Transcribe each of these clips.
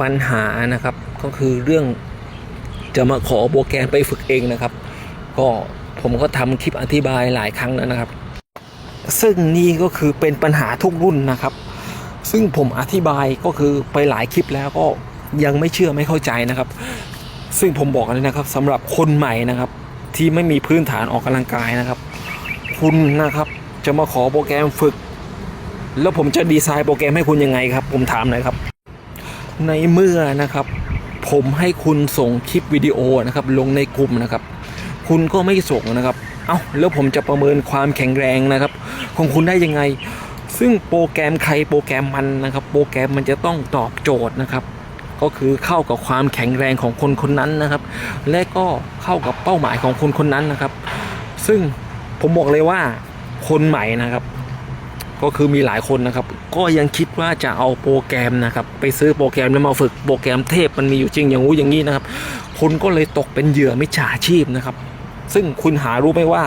ปัญหานะครับ ก็คือเรื่องจะมาขอโปรแกรมไปฝึกเองนะครับ ก็ผมก็ทำคลิปอธิบายหลายครั้งแล้วนะครับ ซึ่งนี่ก็คือเป็นปัญหาทุกรุ่นนะครับ ซึ่งผมอธิบายก็คือไปหลายคลิปแล้วก็ยังไม่เชื่อไม่เข้าใจนะครับ ซึ่งผมบอกเลยนะครับสำหรับคนใหม่นะครับ ที่ไม่มีพื้นฐานออกกำลังกายนะครับ คุณนะครับจะมาขอโปรแกรมฝึก แล้วผมจะดีไซน์โปรแกรมให้คุณยังไงครับ ผมถามหน่อยครับ ในเมื่อนะครับ ผมให้คุณส่งคลิปวิดีโอนะครับ ลงในกลุ่มนะครับ คุณก็ไม่ส่งนะครับ เอ้าแล้วผมจะประเมินความแข็งแรงนะครับ ของคุณได้ยังไง ซึ่งโปรแกรมใครโปรแกรมมันนะครับ โปรแกรมมันจะต้องตอบโจทย์นะครับ ก็คือเข้ากับความแข็งแรงของคนคนนั้นนะครับ และก็เข้ากับเป้าหมายของคนคนนั้นนะครับ ซึ่งผมบอกเลยว่าคนใหม่นะครับ ก็คือมีหลายคนนะครับ ก็ยังคิดว่าจะเอาโปรแกรมนะครับ ไปซื้อโปรแกรมแล้วมาฝึกโปรแกรมเทพมันมีอยู่จริงอย่างงู้อย่างนี้นะครับ คุณก็เลยตกเป็นเหยื่อมิจฉาชีพนะครับ ซึ่งคุณหารู้ไหมว่า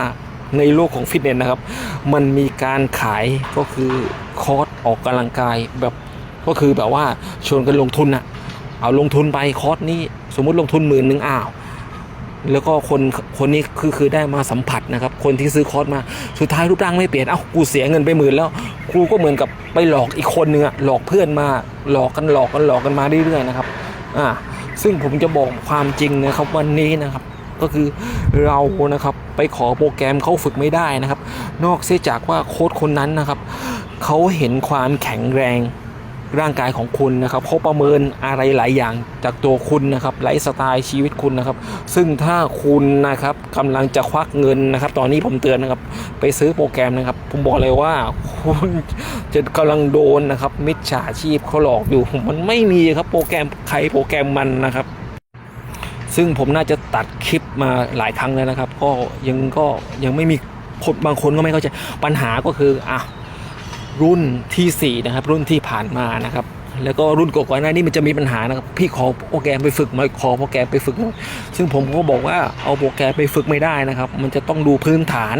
ในโลกของฟิตเนสนะครับ มันมีการขายก็คือคอร์สออกกำลังกายแบบก็คือแบบว่าชวนกันลงทุนอะเอาลงทุนไปคอร์สนี้สมมุติลงทุนหมื่นหนึ่งอ้าว แล้วก็คนคนนี้คือคือได้มาสัมผัสนะครับ คนที่ซื้อคอร์สมาสุดท้ายรูปร่างไม่เปลี่ยนเอ้ากูเสียเงินไปหมื่นแล้วกูก็เหมือนกับไปหลอกอีกคนนึงอะหลอกเพื่อนมาหลอกกันหลอกกันหลอกกันมาเรื่อยๆนะครับอ่าซึ่งผมจะบอกความจริงนะครับวันนี้นะครับ ก็คือเรานะครับไปขอโปรแกรมเขาฝึกไม่ได้นะครับ นอกเสียจากว่าโค้ชคนนั้นนะครับเขาเห็นความแข็งแรง ร่างกายของคุณนะครับเขาประเมินอะไรหลายอย่างจากตัวคุณนะครับไลฟ์สไตล์ชีวิตคุณนะครับ ซึ่งถ้าคุณนะครับกำลังจะควักเงินนะครับ ตอนนี้ผมเตือนนะครับ ไปซื้อโปรแกรมนะครับ ผมบอกเลยว่าคุณจะกำลังโดนนะครับ มิจฉาชีพเขาหลอกอยู่มันไม่มีครับโปรแกรมใครโปรแกรมมันนะครับซึ่งผมน่าจะตัดคลิปมาหลายครั้งแล้วนะครับ ก็ยังก็ยังไม่มีคนบางคนก็ไม่เข้าใจปัญหาก็คืออะ รุ่นทีสี่ 4 นะครับ รุ่นที่ผ่านมานะครับแล้วก็รุ่นก่อนๆหน้านี้มันจะมีปัญหานะครับพี่ขอโปรแกรมไปฝึกมาขอโปรแกรมไปฝึก ซึ่งผมก็บอกว่าเอาโปรแกรมไปฝึกไม่ได้นะครับ มันจะต้องดูพื้นฐาน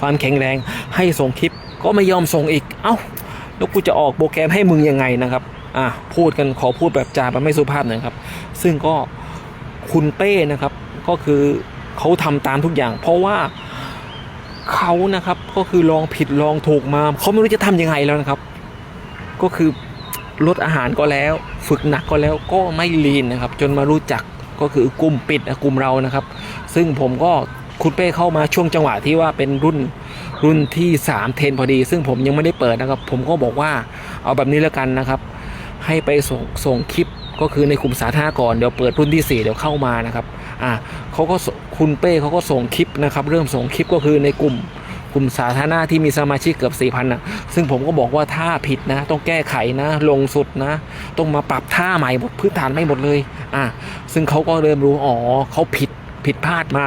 ความแข็งแรงให้ส่งคลิปก็ไม่ยอมส่งอีก เอ้าแล้วกูจะออกโปรแกรมให้มึงยังไงนะครับอะพูดกันขอพูดแบบจาแบบไม่สุภาพหน่อยครับ ซึ่งก็คุณเป้นะครับ ก็คือเขาทำตามทุกอย่าง เพราะว่า เขานะครับ ก็คือลองผิดลองถูกมาเขาไม่รู้จะทำยังไงแล้วนะครับ ก็คือลดอาหารก็แล้ว ฝึกหนักก็แล้วก็ไม่ลีนนะครับ จนมารู้จักก็คือกลุ่มปิดกลุ่มเรานะครับ ซึ่งผมก็คุณเป้เข้ามาช่วงจังหวะที่ว่าเป็นรุ่นรุ่นที่3เทนพอดี ซึ่งผมยังไม่ได้เปิดนะครับ ผมก็บอกว่าเอาแบบนี้แล้วกันนะครับ ให้ไปส่งส่งคลิปก็คือในกลุ่มสาธารณะก่อนเดี๋ยวเปิดรุ่นที่ 4 เดี๋ยวเข้ามานะครับ อะเขาก็คุณเป้เขาก็ส่งคลิปนะครับ เริ่มส่งคลิปก็คือในกลุ่มกลุ่มสาธารณะที่มีสมาชิกเกือบ4ี่พันนะซึ่งผมก็บอกว่าถ้าผิดนะ ต้องแก้ไขนะ ลงสุดนะ ต้องมาปรับท่าใหม่หมดพื้นฐานไม่หมดเลยอะซึ่งเขาก็เริ่มรู้อ๋อเขาผิดผิดพลาดมา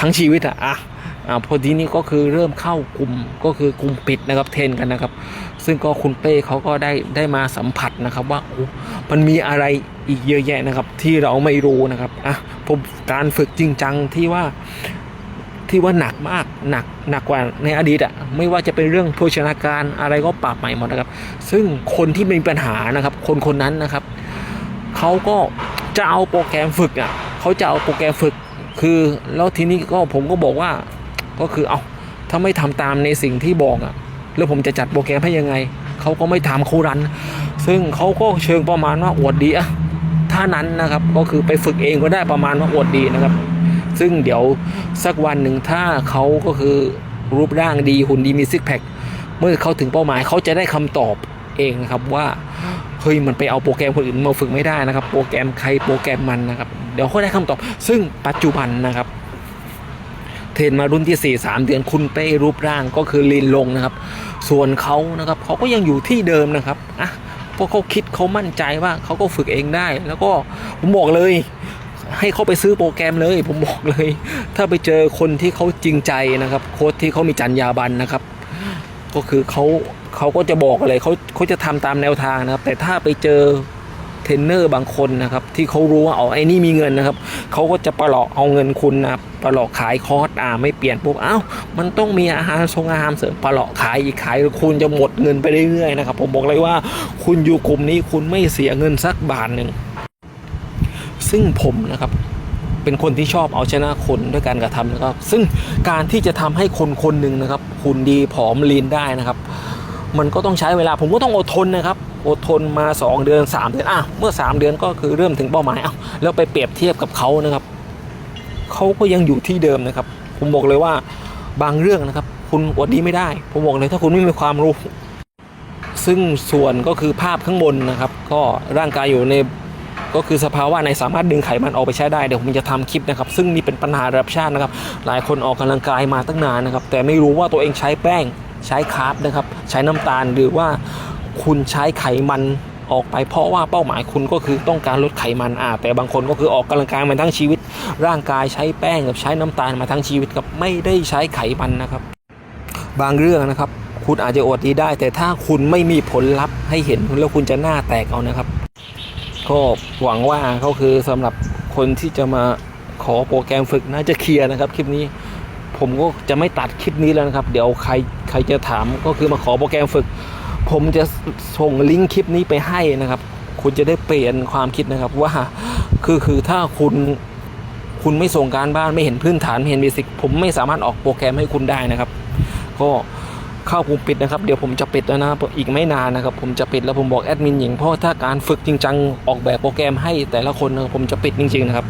ทั้งชีวิตอะอะ อ่าพอดีนี้ก็คือเริ่มเข้ากลุ่มก็คือกลุ่มปิดนะครับเทนกันนะครับ ซึ่งก็คุณเป้เขาก็ได้ได้มาสัมผัสนะครับว่าโอ้มันมีอะไรอีกเยอะแยะนะครับ ที่เราไม่รู้นะครับอะผมการฝึกจริงจังที่ว่าที่ว่าหนักมากหนักหนักกว่าในอดีตอะไม่ว่าจะเป็นเรื่องโภชนาการอะไรก็ปรับใหม่หมดนะครับ ซึ่งคนที่มีปัญหานะครับ คนคนนั้นนะครับเขาก็จะเอาโปรแกรมฝึกอะเขาจะเอาโปรแกรมฝึก คือแล้วทีนี้ก็ผมก็บอกว่า ก็คือเอาถ้าไม่ทำตามในสิ่งที่บอกอะ่ะแล้วผมจะจัดโปรแกรมให้ยังไง เขาก็ไม่ทำเขารัน ซึ่งเขาก็เชิงประมาณว่าอวดดีอะถ้านั้นนะครับก็คือไปฝึกเองก็ได้ประมาณว่าอวดดีนะครับ ซึ่งเดี๋ยวสักวันหนึ่งถ้าเขาก็คือรูปร่างดีหุ่นดีมีซิกแพคเมื่อเขาถึงเป้าหมายเขาจะได้คำตอบเองครับว่าเฮ้ยมันไปเอาโปรแกรมคนอื่นมาฝึกไม่ได้นะครับ โปรแกรมใครโปรแกรมมันนะครับ เดี๋ยวเขาได้คำตอบ ซึ่งปัจจุบันนะครับ ทรนมารุ่นที่ 4 3 เดือนคุณเป้รูปร่างก็คือลีนลงนะครับ ส่วนเขานะครับเขาก็ยังอยู่ที่เดิมนะครับอะเพราะเขาคิดเขามั่นใจว่าเขาก็ฝึกเองได้ แล้วก็ผมบอกเลยให้เขาไปซื้อโปรแกรมเลย ผมบอกเลย ถ้าไปเจอคนที่เขาจริงใจนะครับ โค้ชที่เขามีจรรยาบรรณนะครับ ก็คือเขาเขาก็จะบอกอะไรเขาเขาจะทำตามแนวทางนะครับ แต่ถ้าไปเจอ ทรนเนอร์บางคนนะครับที่เขารู้ว่าเอาไอ้นี่มีเงินนะครับเขาก็จะประหลอกเอาเงินคุณนะประหลอกขายคอร์สอ่าไม่เปลี่ยนปุ๊บอ้าวมันต้องมีอาหารทรงอาหารเสริมประหลอกขายอีกขายคุณจะหมดเงินไปเรื่อยๆนะครับผมบอกเลยว่าคุณอยู่กลุ่มนี้คุณไม่เสียเงินสักบาทหนึ่งซึ่งผมนะครับเป็นคนที่ชอบเอาชนะคนด้วยการกระทำนะครับ ซึ่งการที่จะทำให้คนคนหนึ่งนะครับหุ่นดีผอมลีนได้นะครับ มันก็ต้องใช้เวลาผมก็ต้องอดทนนะครับ อดทนมา 2 เดือน 3 เดือนอะเมื่อ 3 เดือนก็คือเริ่มถึงเป้าหมายเอาแล้วไปเปรียบเทียบกับเขานะครับเขาก็ยังอยู่ที่เดิมนะครับ ผมบอกเลยว่าบางเรื่องนะครับ คุณอดดีไม่ได้ ผมบอกเลยถ้าคุณไม่มีความรู้ ซึ่งส่วนก็คือภาพข้างบนนะครับ ก็ร่างกายอยู่ในก็คือสภาวะในสามารถดึงไขมันออกไปใช้ได้เดี๋ยวผมจะทำคลิปนะครับ ซึ่งนี่เป็นปัญหาระดับชาตินะครับ หลายคนออกกำลังกายมาตั้งนานนะครับ แต่ไม่รู้ว่าตัวเองใช้แป้งใช้คาร์บนะครับ ใช้น้ำตาลหรือว่า คุณใช้ไขมันออกไปเพราะว่าเป้าหมายคุณก็คือต้องการลดไขมันอ่าแต่บางคนก็คือออกกำลังกายมาทั้งชีวิต ร่างกายใช้แป้งกับใช้น้ำตาลมาทั้งชีวิตกับไม่ได้ใช้ไขมันนะครับ บางเรื่องนะครับ คุณอาจจะอดดีได้ แต่ถ้าคุณไม่มีผลลัพธ์ให้เห็นแล้วคุณจะหน้าแตกเอานะครับก็หวังว่าเขาคือสำหรับคนที่จะมาขอโปรแกรมฝึกน่าจะเคลียร์นะครับคลิปนี้ผมก็จะไม่ตัดคลิปนี้แล้วนะครับ เดี๋ยวใครใครจะถามก็คือมาขอโปรแกรมฝึก ผมจะส่งลิงก์คลิปนี้ไปให้นะครับ คุณจะได้เปลี่ยนความคิดนะครับว่าคือคือถ้าคุณคุณไม่ส่งการบ้านไม่เห็นพื้นฐานไม่เห็นเบสิกผมไม่สามารถออกโปรแกรมให้คุณได้นะครับ ก็เข้ากลุ่มปิดนะครับเดี๋ยวผมจะปิดแล้วนะอีกไม่นานนะครับ ผมจะปิดแล้วผมบอกแอดมินหญิงเพราะถ้าการฝึกจริงจังออกแบบโปรแกรมให้แต่ละคนนะครับผมจะปิดจริงๆนะครับ